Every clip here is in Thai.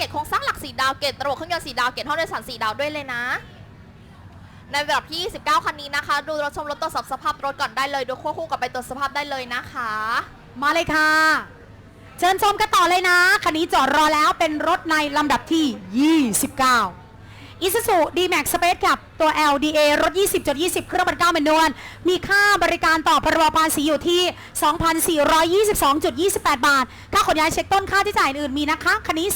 เกตโครงสร้างหลักสีดาวเกตระบบเครื่องยนต์สีดาวเกตห้องโดยสารสีดาวด้วยเลยนะ ในระดับที่29คันนี้นะคะ ดูรถชมรถตรวจสอบสภาพรถก่อนได้เลย ดูควบคู่กับไปตรวจสภาพได้เลยนะคะ มาเลยค่ะ เชิญชมกันต่อเลยนะ คันนี้จอดรอแล้วเป็นรถในลำดับที่ 29 Isuzu D-Max Space กับตัว LDA รถ 20.20 เครื่องบรรเก้าเมนนวลมีค่าบริการต่อพรบภาษีอยู่ที่ 2,422.28 บาท ค่าขนย้ายเช็คต้นค่าที่จ่ายอื่นมีนะคะ คันนี้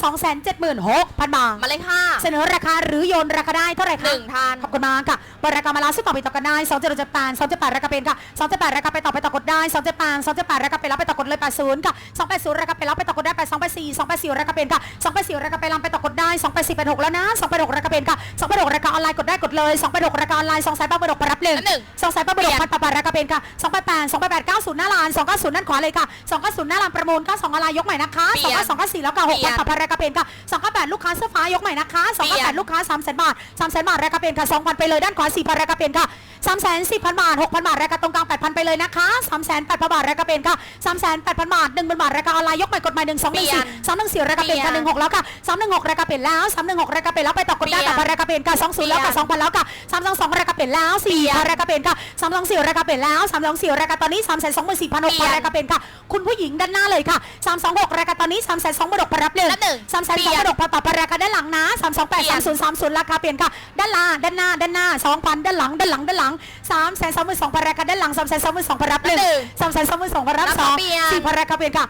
276,000 บาท มาเลยค่ะ เสนอราคาหรือโยนราคาได้เท่าไหร่คะหนึ่งพันขอบคุณมากค่ะบริการมาแล้วซึ่งต่อไปต่อกันได้2 7 7 8 2 7 8ราคาเป็นค่ะ2 7 8ราคาไปต่อไปต่อกดได้2 7 8 2 7 8ราคาไปแล้วไปต่อกดเลย80ค่ะ2 8 0ราคาไปแล้วไปต่อกดได้8 2 8 4 2 8 4ราคาเป็นค่ะ2 8 4ราคาไปแล้วไปต่อกดได้2 8 4 8 6แล้วนะ2 8 6ราคาเป็นค่ะ2 8 6ราคาออนไลน์กดได้กดเลย2 8 6ราคาออนไลน์2สายป้าบดกรับหนึ่งหนึ่งสองสายป้าบดกพันปะปะราคาเป็นค่ะ2 8 8 2 8 8 9 0หน้าลาน2 9 0นั่นขวาเลยค่ะ2 9 0หน้าลานประมูล92ออนไลน์ยกใหม่นะคะเปลี่ยน2 9 2 9 4แล้วก็6พันปะปะราคาเป็นค่ะ2 9 8ลูกค้าเสื้อฟ้ายกใหม่นะคะ2เปลี่ยน9 8ลูกค้า3แสนบาท3แสนบาทราคาเป็นค่ะ2,000ไปเลยด้านขวา4,000ราคาเป็นค่ะ 3แสน4,000บาท6,000บาทราคาตรงกลาง8,000ไปเลยนะคะ3แสน8,000บาทราคาเป็นค่ะ3แสน8,000บาท1,000บาทราคาออนไลน์ยกใหม่กฎหมาย1 2เปลี่ยน1 4 3 1 4ราคาเป็นค่ะ16แล้วค่ะ316ราคาเป็นแล้ว316ราคาเป็นแล้วไปต่อกดได้เปลี่ยนแต่ราคาเป็นค่ะ20แล้วค่ะ2,000แล้วค่ะ322ราคาเป็นแล้ว4ราคาเป็นค่ะ324ราคาเป็นแล้ว324ราคาตอนนี้3 2 4 0 0 0เปลี่ยน6,000ราคาเป็นค่ะคุณผู้หญิงด้านหน้าเลยค่ะ326ราคาตอนนี้3 2 0 0 0 6,000รับหนึ่งนับหนึ่งสามแสนสองพันหกพันปรับราคาด้านหลังนะสามสองแปดสามศูนย์สามศูนย์ราคาเปลี่ยนค่ะด้านล่างด้านหน้าด้านหน้าสองพันด้านหลังด้านหลังด้านหลังสามแสนสองหมื่นสองพันราคาด้านหลังสามแสนสองหมื่นสองพันรับหนึ่งหนึ่งสามแสนสองหมื่นสองพันรับรับสองเปลี่ยนสี่พันราคาเปลี่ยนค่ะ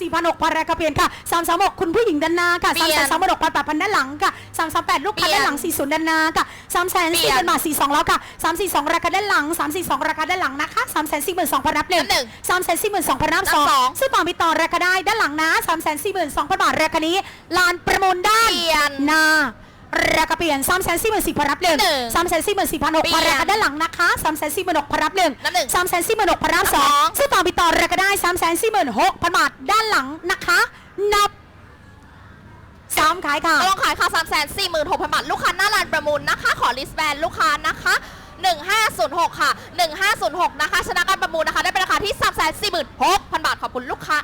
สี่พันหกพันราคาเปลี่ยนค่ะสามสามหกคุณผู้หญิงด้านหน้าค่ะเปลี่สามยนแสนสองพันหกพันแปดพันด้านหลังค่ะสามสามแปดลูกค้าเปลี่ยนด้านหลังสี่ศูนย์ด้านหน้าค่ะสามแสนเปลี่สี่ยนพันบาทสี่สองแล้วค่ะสามสี่สองราคาด้านหลังสามสี่สองราคาด้านหลังนะคะสามแสนสี่หมื่นสองพันรับหนึ่งรับหนึ่งสามแสนสี่หมื่นสองพันรับสองรับสองซึ่งต่อมีต่อราคาได้ด้านหลังนะ3 4 2 0 0 0บาทราคานี้ลานประมูลด้านเปลี่ยนหนา ราคาเปลี่ยน3 4 4 0 0 0พันรับหนึ่งหนึ่งสามแสนสี่หมื่นสี่พันหกเปลี่พัยนนราคาด้านหลังนะคะ3 4 4 0 0 0พันรับหนึ่งนับหนึ่งสามแสนสี่หมื่นหกพันรับสอนับสองงซึ่งต่อมีต่อราคาได้3 4 4 6พันบาทด้านหลังนะคะ นับสามขายค่ะ ตลองขายค่ะ 3 4 6 0 0 0 บาท ลูกค้าหน้าร้านประมูลนะคะ ขอลิสต์แบนลูกค้านะคะ 1506 ค่ะ 1506 นะคะ ชนะการประมูลนะคะ ได้เป็นราคาที่ 3 4 6 0 0 0 บาท ขอบคุณลูกค้า